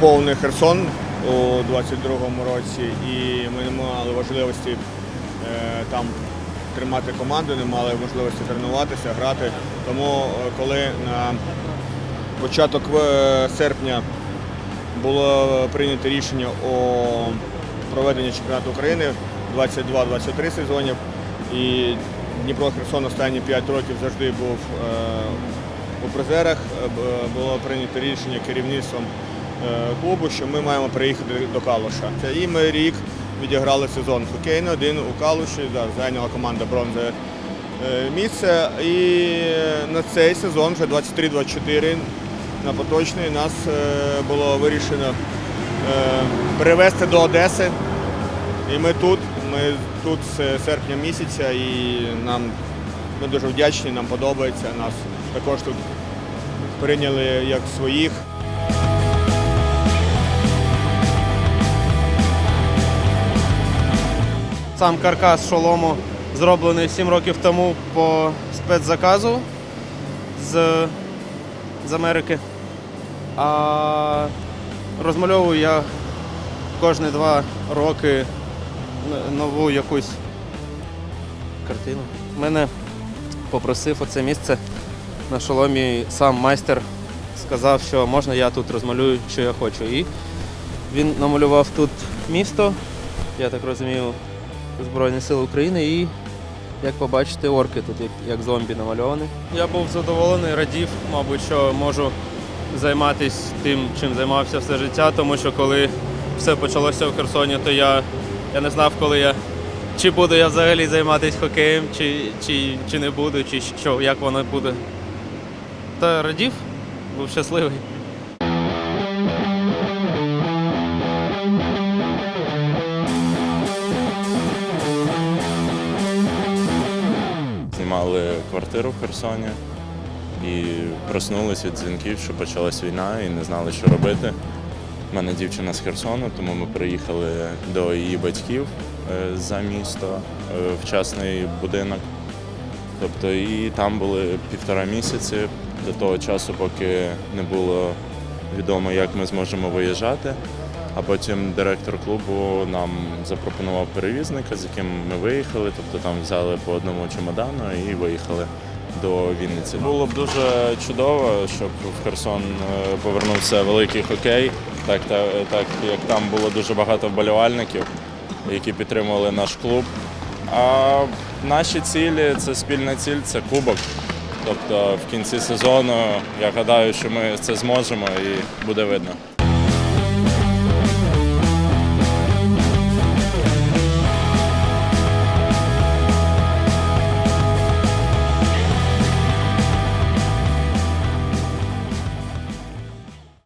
окупований Херсон у 22-му році, і ми не мали можливості е, там тримати команду, не мали можливості тренуватися, грати. Тому е, коли на початок е, серпня було прийнято рішення о проведенні чемпіонату України 22-23 сезонів. І Дніпро Херсон останні 5 років завжди був у призерах. Було прийнято рішення керівництвом клубу, що ми маємо приїхати до Калуша. І ми рік відіграли сезон хокейний, один у Калуші, да, зайняла команда бронзове е, місце. І на цей сезон, вже 23-24, на поточний, нас е, було вирішено е, перевезти до Одеси. І ми тут, ми тут з серпня місяця і нам ми дуже вдячні, нам подобається. Нас також тут прийняли як своїх. Сам каркас шолому зроблений 7 років тому по спецзаказу з, з Америки. А розмальовую я кожні два роки нову якусь картину. Мене попросив оце місце на шоломі сам майстер сказав, що можна я тут розмалюю, що я хочу. І він намалював тут місто, я так розумію, Збройні Сили України і, як побачите, орки тут як, як зомбі намальовані. Я був задоволений, радів, мабуть, що можу займатися тим, чим займався все життя, тому що коли все почалося в Херсоні, то я, я не знав, коли я. Чи буду я взагалі займатися хокеєм, чи, чи, чи не буду, чи що, як воно буде. Та радів, був щасливий. Знімали квартиру в Херсоні і проснулись від дзвінків, що почалась війна і не знали, що робити. У мене дівчина з Херсону, тому ми приїхали до її батьків е, за місто е, в частний будинок. Тобто і там були півтора місяці до того часу, поки не було відомо, як ми зможемо виїжджати. А потім директор клубу нам запропонував перевізника, з яким ми виїхали. Тобто там взяли по одному чемодану і виїхали до Вінниці. Було б дуже чудово, щоб в Херсон е, повернувся великий хокей, так, та- так як там було дуже багато вболівальників, які підтримували наш клуб. А наші цілі це спільна ціль, це кубок. Тобто в кінці сезону я гадаю, що ми це зможемо і буде видно.